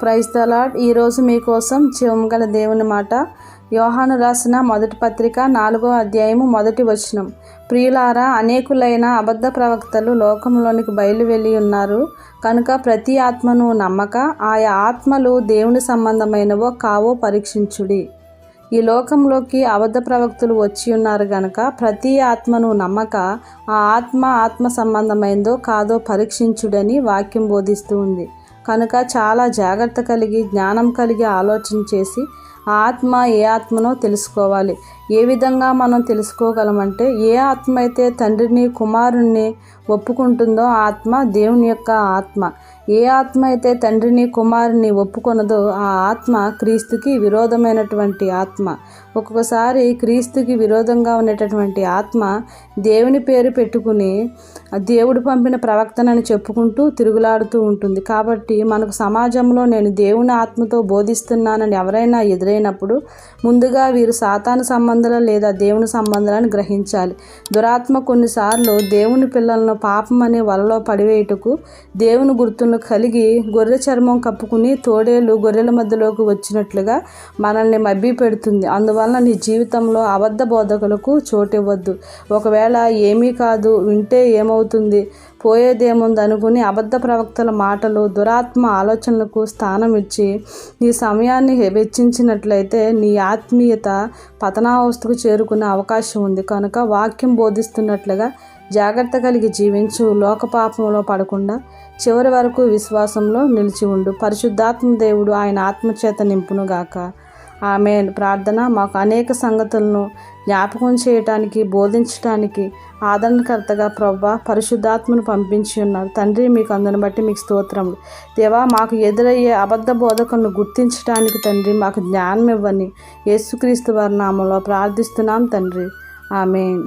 Praise తలాడ్ ఈరోజు మీకోసం గల దేవుని మాట. యోహాను రాసిన మొదటి పత్రిక నాలుగో అధ్యాయము మొదటి వచనం. ప్రియులారా అనేకులైన అబద్ధ ప్రవక్తలు లోకంలోనికి బయలు వెళ్ళి ఉన్నారు. కనుక ప్రతి ఆత్మను నమ్మక ఆయా ఆత్మలు దేవుని సంబంధమైనవో కావో పరీక్షించుడి. ఈ లోకంలోకి అబద్ధ ప్రవక్తలు వచ్చి ఉన్నారు గనక ప్రతి ఆత్మను నమ్మక ఆ ఆత్మ ఆత్మ సంబంధమైందో కాదో పరీక్షించుడని వాక్యం బోధిస్తూ ఉంది. కనుక చాలా జాగ్రత్త కలిగి జ్ఞానం కలిగి ఆలోచన చేసి ఆత్మ ఏ ఆత్మనో తెలుసుకోవాలి. ఏ విధంగా మనం తెలుసుకోగలమంటే ఏ ఆత్మ అయితే తండ్రిని కుమారుణ్ణి ఒప్పుకుంటుందో ఆత్మ దేవుని యొక్క ఆత్మ. ఏ ఆత్మ అయితే తండ్రిని కుమారుని ఒప్పుకొనదో ఆ ఆత్మ క్రీస్తుకి విరోధమైనటువంటి ఆత్మ. ఒక్కొక్కసారి క్రీస్తుకి విరోధంగా ఉండేటటువంటి ఆత్మ దేవుని పేరు పెట్టుకుని దేవుడు పంపిన ప్రవక్తనని చెప్పుకుంటూ తిరుగులాడుతూ ఉంటుంది. కాబట్టి మనకు సమాజంలో నేను దేవుని ఆత్మతో బోధిస్తున్నానని ఎవరైనా ఎదురైనప్పుడు ముందుగా వీరు సాతాను సంబంధాలు లేదా దేవుని సంబంధాలను గ్రహించాలి. దురాత్మ కొన్నిసార్లు దేవుని పిల్లలను పాపం అనే వలలో పడివేయుటకు దేవుని గుర్తులను కలిగి గొర్రె చర్మం కప్పుకుని తోడేలు గొర్రెల మధ్యలోకి వచ్చినట్లుగా మనల్ని మబ్బి పెడుతుంది అందువలన నీ జీవితంలో అబద్ధ బోధకులకు చోటివ్వద్దు. ఒకవేళ ఏమీ కాదు వింటే ఏమవుతుంది? పోయేదేముందనుకుని అబద్ధ ప్రవక్తల మాటలు దురాత్మ ఆలోచనలకు స్థానం ఇచ్చి నీ సమయాన్ని వెచ్చించినట్లయితే నీ ఆత్మీయత పతనావస్థకు చేరుకునే అవకాశం ఉంది. కనుక వాక్యం బోధిస్తున్నట్లుగా జాగ్రత్త కలిగి జీవించు. లోకపాపంలో పడకుండా చివరి వరకు విశ్వాసంలో నిలిచి ఉండు. పరిశుద్ధాత్మ దేవుడు ఆయన ఆత్మచేత నింపునుగాక. ఆమె ప్రార్థన మాకు అనేక సంగతులను జ్ఞాపకం చేయటానికి బోధించటానికి ఆదరణకర్తగా ప్రవ్వ పరిశుద్ధాత్మను పంపించి ఉన్నారు. తండ్రి మీకు అందుని బట్టి మీకు స్తోత్రములు. దేవా మాకు ఎదురయ్యే అబద్ధ బోధకులను గుర్తించడానికి తండ్రి మాకు జ్ఞానం ఇవ్వని యేసుక్రీస్తు వారి నామంలో ప్రార్థిస్తున్నాం తండ్రి. ఆమెన్.